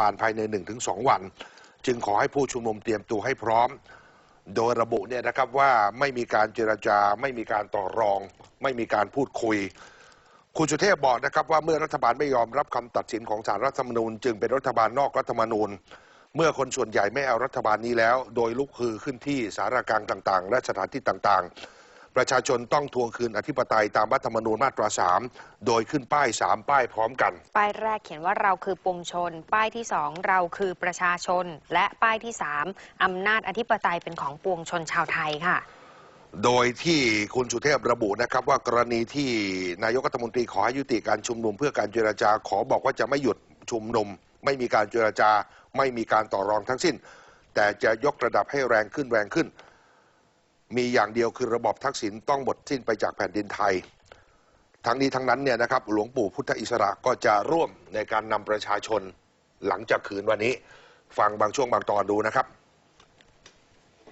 บาลภายใน 1-2 วัน จึงขอให้ผู้ชุมนุมเตรียมตัวให้พร้อม โดยระบุเนี่ยนะครับว่าไม่มีการเจรจา ไม่มีการต่อรอง ไม่มีการพูดคุย คุณสุเทพบอกนะครับว่าเมื่อรัฐบาลไม่ยอมรับคำตัดสินของศาลรัฐธรรมนูญ จึงเป็นรัฐบาลนอกรัฐธรรมนูญ เมื่อคนส่วนใหญ่ไม่เอารัฐบาลนี้แล้ว โดยลุกฮือขึ้นที่สารกลางต่าง ๆ และสถานที่ต่างๆ ประชาชนต้องทวงคืนอธิปไตยตามรัฐธรรมนูญมาตรา 3 โดยขึ้นป้าย 3 ป้ายพร้อมกัน ป้ายแรกเขียนว่าเราคือปวงชน ป้ายที่สองเราคือประชาชน และป้ายที่สามอำนาจอธิปไตยเป็นของปวงชนชาวไทยค่ะโดยที่คุณสุเทพระบุนะครับ ว่ากรณีที่นายกรัฐมนตรีขอให้ยุติการชุมนุมเพื่อการเจรจาขอบอกว่าจะไม่หยุดชุมนุม ไม่มีการเจรจา ไม่มีการต่อรองทั้งสิ้น แต่จะยกระดับให้แรงขึ้นแรงขึ้น มีอย่างเดียวคือระบอบทักษิณต้องหมดสิ้นไปจากแผ่นดินไทย ทั้งนี้ทั้งนั้นเนี่ยนะครับหลวงปู่พุทธอิสระก็จะร่วมในการนำประชาชนหลังจากคืนวันนี้ ฟังบางช่วงบางตอนดูนะครับ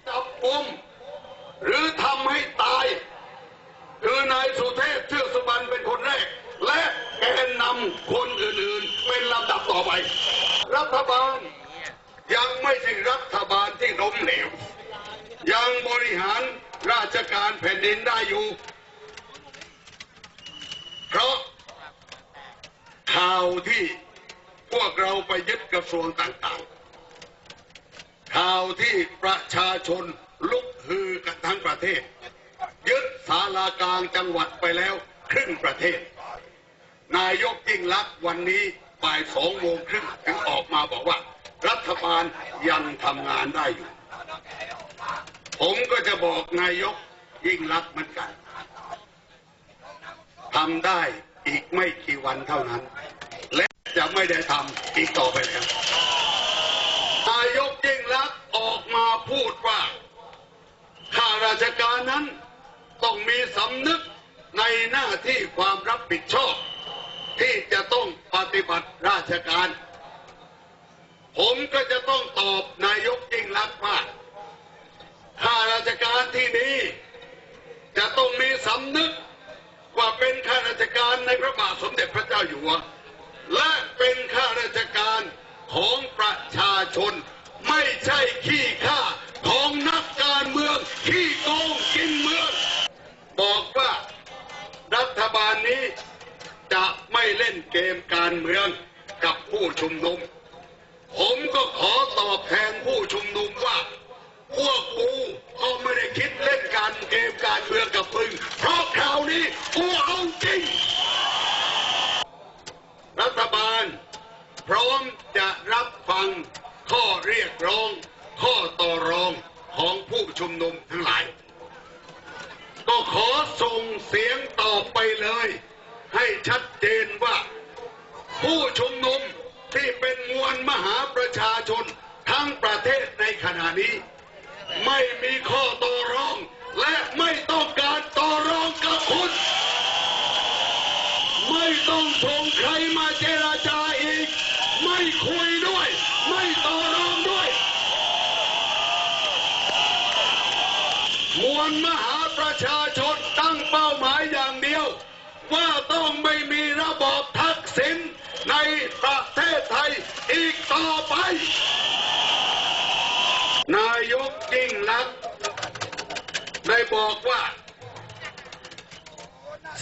จับกุมหรือทำให้ตาย คือนายสุเทพเทือกสุบรรณเป็นคนแรก และแกนนำคนอื่นๆ เป็นลำดับต่อไป รัฐบาลยังไม่ใช่รัฐบาลที่ล้มเหลว ยังบริหารราชการแผ่นดินได้อยู่ เพราะข่าวที่พวกเราไปยึดกระทรวงต่างๆ ข่าวที่ประชาชนลุกฮือกันทั้งประเทศ ยึดศาลากลางจังหวัดไปแล้วครึ่งประเทศ นายกยิ่งลักษณ์วันนี้บ่ายสองโมงครึ่งถึงออกมาบอกว่า รัฐบาลยังทำงานได้อยู่ ผมก็จะบอกนายกยิ่งลักเหมือนกันทำได้อีกไม่กี่วันเท่านั้น และจะไม่ได้ทำอีกต่อไปแล้วนายกยิ่งรักออกมาพูดว่าข้าราชการนั้นต้องมีสำนึกในหน้าที่ความรับผิดชอบ ที่จะต้องปฏิบัติราชการ ผมก็จะต้องตอบนายกยิ่งรักษณ์ว่าข้าราชการที่นี้ ต้องมีสำนึกว่าเป็นข้าราชการในพระบาทสมเด็จพระเจ้าอยู่หัว และเป็นข้าราชการของประชาชน ไม่ใช่ขี้ข้าของนักการเมืองขี้โกงกินเมือง บอกว่ารัฐบาลนี้จะไม่เล่นเกมการเมืองกับผู้ชุมนุม ผมก็ขอตอบแทนผู้ชุมนุมว่า พวกกูก็ไม่ได้คิดเล่นการเกมการเมืองกับมึงเพราะคราวนี้กูเอาจริง รัฐบาล พร้อมจะรับฟังข้อเรียกร้อง ข้อต่อรองของผู้ชุมนุมทั้งหลาย ก็ขอส่งเสียงต่อไปเลย ให้ชัดเจนว่า ผู้ชุมนุมที่เป็นมวลมหาประชาชนทั้งประเทศในขณะนี้ ข้อต่อรอง และไม่ต้องการต่อรองกับคุณ ไม่ต้องส่งใครมาเจราจาอีก ไม่คุยด้วย ไม่ต่อรองด้วย มวลมหาประชาชนตั้งเป้าหมายอย่างเดียว ว่าต้องไม่มีระบอบทักษิณในประเทศไทยอีกต่อไป นายกยิ่งลักษณ์ ได้บอกว่า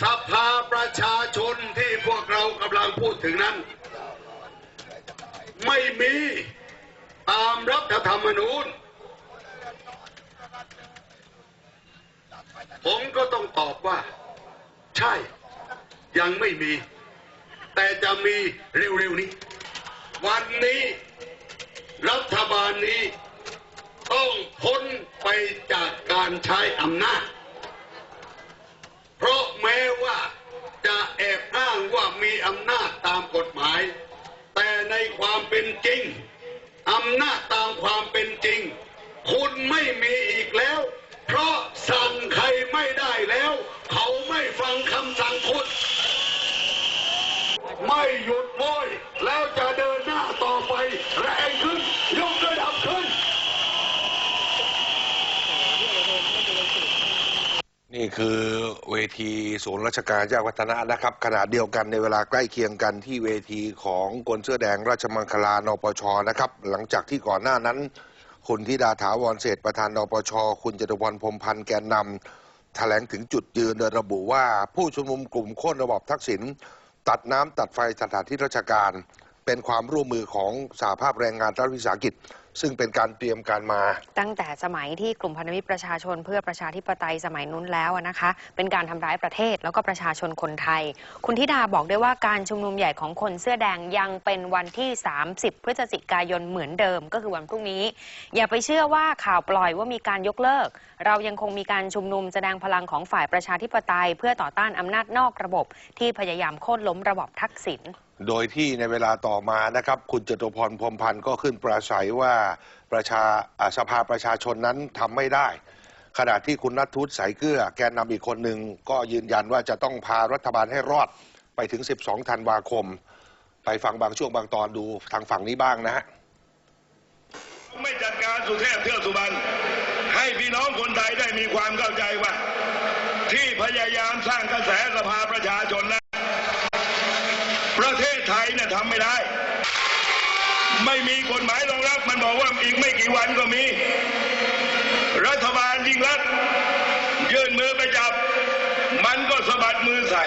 สภาประชาชนที่พวกเรากำลังพูดถึงนั้น ไม่มีตามรัฐธรรมนูญ ผมก็ต้องตอบว่า ใช่ ยังไม่มี แต่จะมีเร็วๆนี้ วันนี้ รัฐบาลนี้ ต้องพ้นไปจากการใช้อำนาจ เพราะแม้ว่าจะแอบอ้างว่ามีอำนาจตามกฎหมาย แต่ในความเป็นจริงอำนาจตามความเป็นจริง คุณไม่มีอีกแล้ว เพราะสั่งใครไม่ได้แล้ว เขาไม่ฟังคำสั่งคุณไม่หยุดโวยแล้วจะเดินหน้าต่อไปแรงขึ้น ยกระดับขึ้ นี่คือเวทีศูนย์ราชการแจ้งวัฒนะนะครับขณะเดียวกันในเวลาใกล้เคียงกันที่เวทีของกลเสื้อแดงราชมังคลานปชนะครับ หลังจากที่ก่อนหน้านั้น คุณธิดาถาวรเศรษประธานนปช คุณจตุพรพรมพันธ์แกนนำแถลงถึงจุดยืนโดยระบุว่าผู้ชุมนุมกลุ่มโค่นระบอบทักษิณตัดน้ำตัดไฟสถานที่ราชการ เป็นความร่วมมือของสหภาพแรงงานรัฐวิสาหกิจ ซึ่งเป็นการเตรียมการมา ตั้งแต่สมัยที่กลุ่มพันธมิตรประชาชนเพื่อประชาธิปไตยสมัยนู้นแล้วนะคะ เป็นการทำร้ายประเทศแล้วก็ประชาชนคนไทย คุณธิดาบอกด้วยว่าการชุมนุมใหญ่ของคนเสื้อแดงยังเป็นวันที่ 30 พฤศจิกายนเหมือนเดิม ก็คือวันพรุ่งนี้ อย่าไปเชื่อว่าข่าวปล่อยว่ามีการยกเลิก เรายังคงมีการชุมนุมแสดงพลังของฝ่ายประชาธิปไตย เพื่อต่อต้านอำนาจนอกระบบ ที่พยายามโค่นล้มระบอบทักษิณ โดยที่ในเวลาต่อมานะครับ คุณจตุพรพรมพันธ์ก็ขึ้นปราศัยว่าประชาสภาประชาชนนั้นทำไม่ได้ ขณะที่คุณนัททุศสายเกลือแกนนำอีกคนหนึ่งก็ยืนยันว่าจะต้องพารัฐบาลให้รอดไปถึง 12 ธันวาคม ไปฟังบางช่วงบางตอนดูทางฝั่งนี้บ้างนะฮะไม่จัดการสุเทพเทือกสุบรรณให้พี่น้องคนไทยได้มีความเข้าใจว่า ที่พยายามสร้างกระแสสภาประชาชนนั้นประ นี่ยทำไม่ได้ไม่มีกฎหมายรองรับมันบอกว่าอีกไม่กี่วันก็มี รัฐบาลยิ่งรักษณ์ยื่นมือไปจับ มันก็สะบัดมือใส่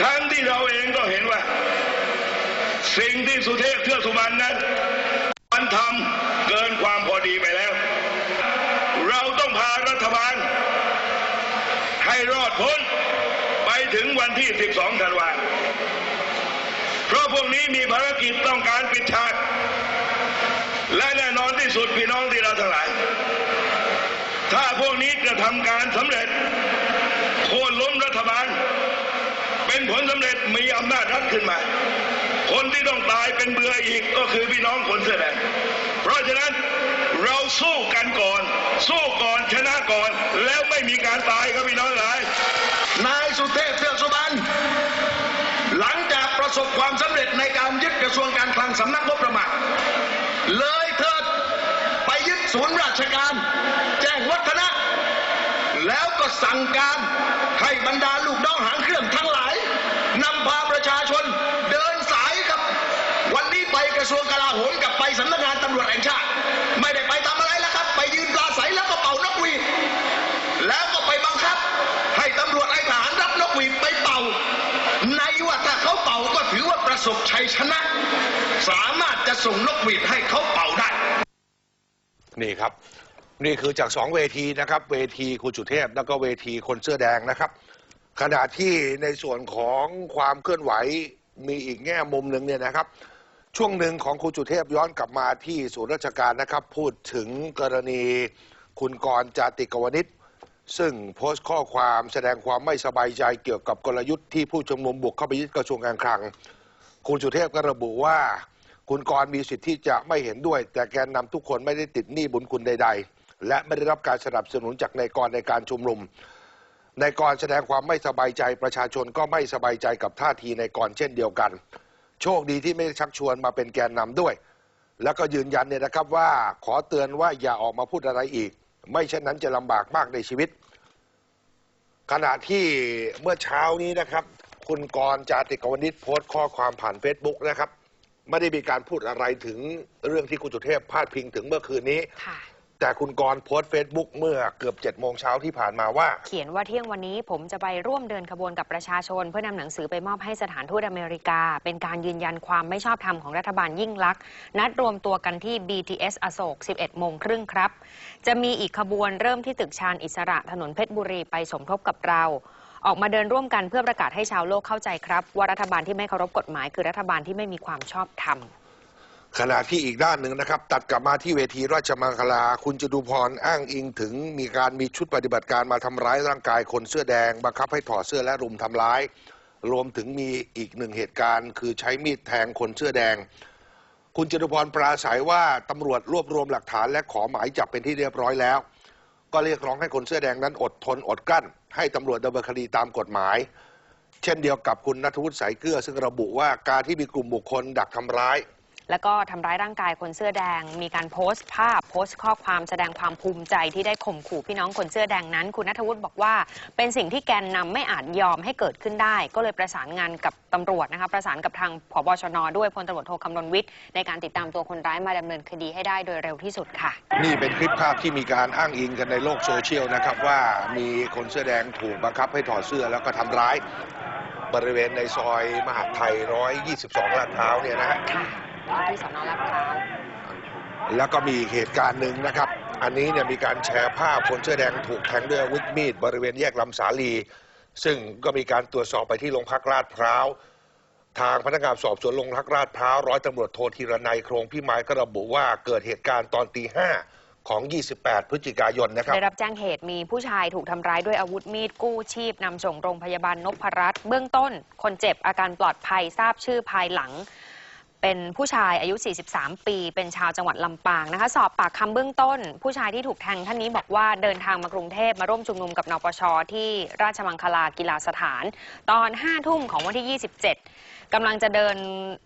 ทั้งที่เราเองก็เห็นว่า สิ่งที่สุเทพเทือกสุบรรณนั้น มันทำเกินความพอดีไปแล้ว เราต้องพารัฐบาล ให้รอดพ้น ถึงวันที่ 12 ธันวาเพราะพวกนี้มีภารกิจต้องการปิดฉากและแน่นอนที่สุดพี่น้องที่เราทั้งหลาย ถ้าพวกนี้กระทำการสำเร็จโค่นล้มรัฐบาล เป็นผลสำเร็จมีอำนาจรัฐขึ้นมา คนที่ต้องตายเป็นเบื่ออีกก็คือพี่น้องคนเสื้อแดงเพราะฉะนั้นเราสู้กันก่อน สู้ก่อนชนะก่อน แล้วไม่มีการตายครับพี่น้องหลายนายสุเทพเทือกสุบรรณหลังจากประสบความสำเร็จในการยึดกระทรวงการคลังสำนักงบประมาณเลยเถิดไปยึดศูนย์ราชการ แจ้งวัฒนะ แล้วก็สั่งการให้บรรดาลูกน้องหางเครื่องทั้งหลาย นำพาประชาชน เดินสายครับ วันนี้ไปกระทรวงกลาโหมกับไปสำนักงานตำรวจแห่งชาติ ไม่ได้ไปทำอะไรแล้วครับ ไปยืนปราศัยแล้วก็เป่านกหวีดแล้วก็ไปบังคับ ให้ตำรวจไอ้ทหารรับนกหวีดไปเป่า ในว่าถ้าเขาเป่าก็ถือว่าประสบชัยชนะ สามารถจะส่งนกหวีดให้เขาเป่าได้ นี่ครับ นี่คือจากสองเวทีนะครับ เวทีคุณสุเทพแล้วก็เวทีคนเสื้อแดงนะครับ ขณะที่ในส่วนของความเคลื่อนไหวมีอีกแง่มุมหนึ่งเนี่ยนะครับ ช่วงหนึ่งของคุณสุเทพย้อนกลับมาที่ศูนย์ราชการนะครับ พูดถึงกรณีคุณกรณ์จาติกวนิชซึ่งโพสต์ข้อความแสดงความไม่สบายใจเกี่ยวกับกลยุทธ์ที่ผู้ชุมนุมบุกเข้าไปยึดกระทรวงการคลัง คุณสุเทพก็ระบุว่า คุณกรณ์มีสิทธิ์ที่จะไม่เห็นด้วย แต่แกนนำทุกคนไม่ได้ติดหนี้บุญคุณใด ๆ และไม่ได้รับการสนับสนุนจากนายกรในการชุมนุม นายกรแสดงความไม่สบายใจประชาชนก็ไม่สบายใจกับท่าทีนายกรเช่นเดียวกัน โชคดีที่ไม่ชักชวนมาเป็นแกนนำด้วย แล้วก็ยืนยันเนี่ยนะครับว่าขอเตือนว่าอย่าออกมาพูดอะไรอีก ไม่เช่นนั้นจะลำบากมากในชีวิต ขณะที่เมื่อเช้านี้นะครับ คุณกรณ์จาติกวนิชโพสต์ข้อความผ่านเฟซบุ๊กนะครับ ไม่ได้มีการพูดอะไรถึงเรื่องที่คุณสุเทพพาดพิงถึงเมื่อคืนนี้ค่ะ แต่คุณกรณ์โพสต์เฟซบุ๊กเมื่อเกือบ7จ็ดโมงเช้าที่ผ่านมาว่า เขียนว่าเที่ยงวันนี้ผมจะไปร่วมเดินขบวนกับประชาชน เพื่อนำหนังสือไปมอบให้สถานทูตอเมริกา เป็นการยืนยันความไม่ชอบธรรมของรัฐบาลยิ่งลักษณ์นัดรวมตัวกันที่ BTS อโศก 11 โมงครึ่งครับ จะมีอีกขบวนเริ่มที่ตึกชาญอิสระถนนเพชรบุรีไปสมทบกับเราออกมาเดินร่วมกันเพื่อประกาศให้ชาวโลกเข้าใจครับ ว่ารัฐบาลที่ไม่เคารพกฎหมาย คือรัฐบาลที่ไม่มีความชอบธรรม ขณะที่อีกด้านหนึ่งนะครับ ตัดกลับมาที่เวทีราชมังคลา คุณจตุพรอ้างอิงถึงมีการมีชุดปฏิบัติการมาทำร้ายร่างกายคนเสื้อแดง บังคับให้ถอดเสื้อและรุมทำร้าย รวมถึงมีอีกหนึ่งเหตุการณ์ คือใช้มีดแทงคนเสื้อแดง คุณจตุพรปราศัยว่าตำรวจรวบรวมหลักฐานและขอหมายจับเป็นที่เรียบร้อยแล้ว ก็เรียกร้องให้คนเสื้อแดงนั้นอดทนอดกลั้น ให้ตำรวจดำเนินคดีตามกฎหมาย เช่นเดียวกับคุณนัทวุฒิสายเกลือซึ่งระบุว่าการที่มีกลุ่มบุคคลดักทำร้าย แล้วก็ทำร้ายร่างกายคนเสื้อแดง มีการโพสต์ภาพโพสต์ข้อความแสดงความภูมิใจที่ได้ข่มขู่พี่น้องคนเสื้อแดงนั้น คุณนัทวุฒิบอกว่า เป็นสิ่งที่แกนนำไม่อาจยอมให้เกิดขึ้นได้ ก็เลยประสานงานกับตำรวจนะคะประสานกับทางผบชน ด้วยพลตำรวจโทคำรณวิทย์ ในการติดตามตัวคนร้ายมาดำเนินคดีให้ได้โดยเร็วที่สุดค่ะ นี่เป็นคลิปภาพที่มีการอ้างอิงกันในโลกโซเชียลนะครับว่ามีคนเสื้อแดงถูกบังคับให้ถอดเสื้อแล้วก็ทำร้าย บริเวณในซอยมหาดไทย 122 ลาดพร้าวเนี่ยนะฮะค่ะ ที่สอนอลาดพร้าวแล้วก็มีอีกเหตุการณ์หนึ่งนะครับ อันนี้เนี่ยมีการแชร์ภาพคนเสื้อแดงถูกแทงด้วยอาวุธมีดบริเวณแยกลำสาลี ซึ่งก็มีการตรวจสอบไปที่โรงพักลาดพร้าว ทางพนักงานสอบสวนโรงพักลาดพร้าวร้อยตำรวจโทธีรนัยโครงพิมายก็ระบุว่าเกิดเหตุการณ์ตอนตีห้าของ 28 พฤศจิกายนนะครับ ได้รับแจ้งเหตุมีผู้ชายถูกทำร้ายด้วยอาวุธมีดกู้ชีพนำส่งโรงพยาบาลนพรัตน์เบื้องต้น คนเจ็บอาการปลอดภัยทราบชื่อภายหลัง เป็นผู้ชายอายุ 43 ปี เป็นชาวจังหวัดลำปางนะคะ สอบปากคำเบื้องต้น ผู้ชายที่ถูกแทงท่านนี้บอกว่าเดินทางมากรุงเทพมาร่วมชุมนุมกับนปชที่ราชมังคลากีฬาสถาน ตอน 5 ทุ่มของวันที่ 27กำลังจะเดิน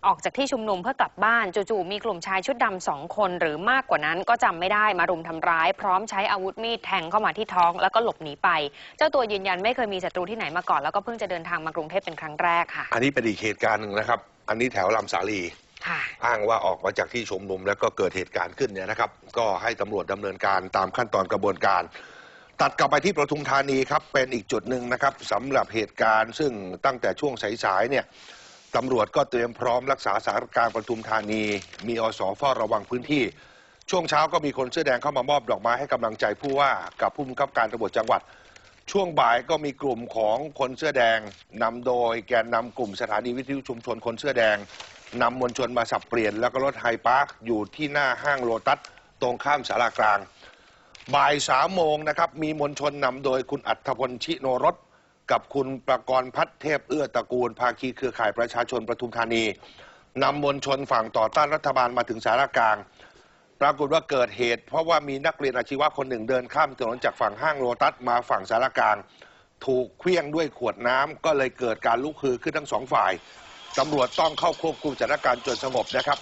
ออกจากที่ชุมนุมเพื่อกลับบ้านจู่ๆมีกลุ่มชายชุดดำสองคนหรือมากกว่านั้นก็จำไม่ได้มารุมทำร้าย พร้อมใช้อาวุธมีดแทงเข้ามาที่ท้องแล้วก็หลบหนีไป เจ้าตัวยืนยันไม่เคยมีศัตรูที่ไหนมาก่อนแล้วก็เพิ่งจะเดินทางมากรุงเทพเป็นครั้งแรกค่ะ อันนี้เป็นอีกเหตุการณ์หนึ่งนะครับ อันนี้แถวลำสาลี อ้างว่าออกมาจากที่ชุมนุมแล้วก็เกิดเหตุการณ์ขึ้นเนี่ยนะครับ ก็ให้ตำรวจดำเนินการตามขั้นตอนกระบวนการ ตัดกลับไปที่ประทุมธานีครับ เป็นอีกจุดหนึ่งนะครับสำหรับเหตุการณ์ ซึ่งตั้งแต่ช่วงสายๆเนี่ยตำรวจก็เตรียมพร้อมรักษาสถานการณ์ประทุมธานี มีอสเฝ้าระวังพื้นที่ ช่วงเช้าก็มีคนเสื้อแดงเข้ามามอบดอกไม้ให้กำลังใจผู้ว่ากับผู้บังคับการตำรวจจังหวัด ช่วงบ่ายก็มีกลุ่มของคนเสื้อแดงนำโดยแกนนำกลุ่มสถานีวิทยุชุมชนคนเสื้อแดง นำมวลชนมาสับเปลี่ยน แล้วก็รถไฮพาร์คอยู่ที่หน้าห้างโลตัสตรงข้ามสารากลาง บ่ายสามโมงนะครับ มีมวลชนนำโดยคุณอัธพลชิโนรส กับคุณประกรณ์พัฒเทพเอื้อตระกูล ภาคีเครือข่ายประชาชนประทุมธานีนำมวลชนฝั่งต่อต้านรัฐบาลมาถึงสารากลาง ปรากฏว่าเกิดเหตุ เพราะว่ามีนักเรียนอาชีวะคนหนึ่งเดินข้ามถนนจากฝั่งห้างโลตัสมาฝั่งสารกลาง ถูกเคลี้ยงด้วยขวดน้ำก็เลยเกิดการลุกฮือขึ้นทั้งสองฝ่าย ตำรวจต้องเข้าควบคุมสถานการณ์จนสงบนะครับ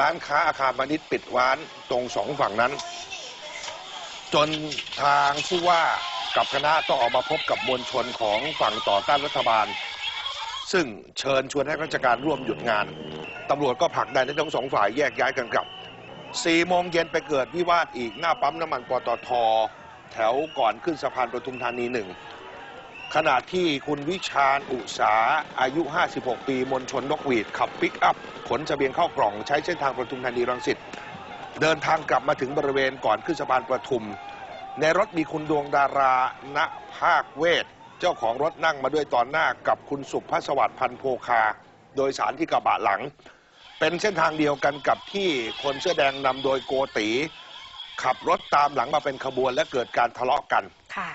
ร้านค้าอาคารพาณิชย์ปิดร้านตรงสองฝั่งนั้น จนทางผู้ว่ากับคณะต้องออกมาพบกับมวลชนของฝั่งต่อต้านรัฐบาล ซึ่งเชิญชวนให้ราชการร่วมหยุดงานตำรวจก็ผลักดันให้ทั้งสองฝ่ายแยกย้ายกันกลับสี่โมงเย็นไปเกิดวิวาทอีกหน้าปั๊มน้ำมันปตท แถวก่อนขึ้นสะพานปทุมธานีหนึ่ง ขณะที่คุณวิชาญอุสาอายุ 56 ปีมนชนนกหวีด ขับปิกอัพ ขนเสบียงเข้ากล่องใช้เส้นทางประทุมธานีรังสิตเดินทางกลับมาถึงบริเวณก่อนขึ้นสะพานประทุม ในรถมีคุณดวงดาราณภาคเวทเจ้าของรถนั่งมาด้วยตอนหน้ากับคุณสุภสวัสดิ์พันโพคา โดยสารที่กระบะหลัง เป็นเส้นทางเดียวกันกับที่คนเสื้อแดงนำโดยโกตี ขับรถตามหลังมาเป็นขบวนและเกิดการทะเลาะกันค่ะ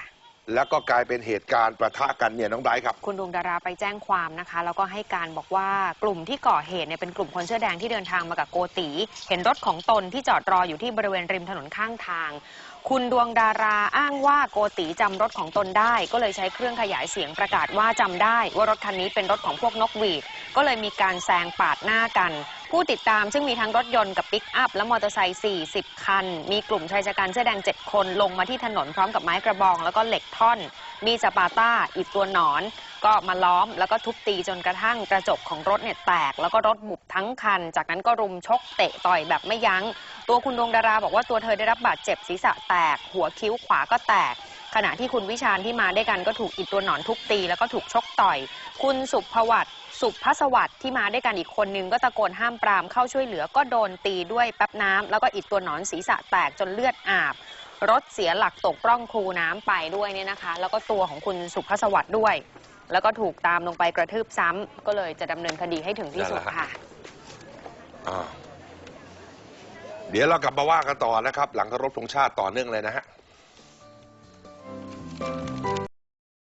แล้วก็กลายเป็นเหตุการณ์ประทะกันเนี่ยน้องไบร์ทครับ คุณดวงดาราไปแจ้งความนะคะ แล้วก็ให้การบอกว่ากลุ่มที่ก่อเหตุเนี่ยเป็นกลุ่มคนเสื้อแดงที่เดินทางมากับโกตี เห็นรถของตนที่จอดรออยู่ที่บริเวณริมถนนข้างทาง คุณดวงดาราอ้างว่าโกตีจำรถของตนได้ ก็เลยใช้เครื่องขยายเสียงประกาศว่าจำได้ ว่ารถคันนี้เป็นรถของพวกนกหวีดก็เลยมีการแซงปาดหน้ากัน ผู้ติดตามซึ่งมีทั้งรถยนต์กับปิกอัพและมอเตอร์ไซค์ 40 คัน มีกลุ่มชายชะกันเสื้อแดง 7 คนลงมาที่ถนนพร้อมกับไม้กระบอง แล้วก็เหล็กท่อน มีสปาต้าอีกตัวหนอน ก็มาล้อมแล้วก็ทุบตีจนกระทั่งกระจกของรถเนี่ยแตก แล้วก็รถบุบทั้งคัน จากนั้นก็รุมชกเตะต่อยแบบไม่ยัง้ง ตัวคุณดวงดาราบอกว่าตัวเธอได้รับบาดเจ็บศีรษะแตก หัวคิ้วขวาก็แตกขณะที่คุณวิชาญที่มาด้วยกันก็ถูกอิดตัวหนอนทุบตีแล้วก็ถูกชกต่อย คุณสุภวัต สุภสวัสดิ์ที่มาด้วยกันอีกคนนึงก็ตะโกนห้ามปรามเข้าช่วยเหลือก็โดนตีด้วยแป๊บน้ำแล้วก็อิดตัวหนอนศีรษะแตกจนเลือดอาบ รถเสียหลักตกร่องคูน้ำไปด้วยเนี่ยนะคะ แล้วก็ตัวของคุณสุภสวัสดิ์ด้วย แล้วก็ถูกตามลงไปกระทืบซ้ำก็เลยจะดำเนินคดีให้ถึงที่สุดนั่นแหละฮะค่ะอ่าเดี๋ยวเรากลับมาว่ากันต่อนะครับ หลังเคารพธงชาติต่อเนื่องเลยนะฮะ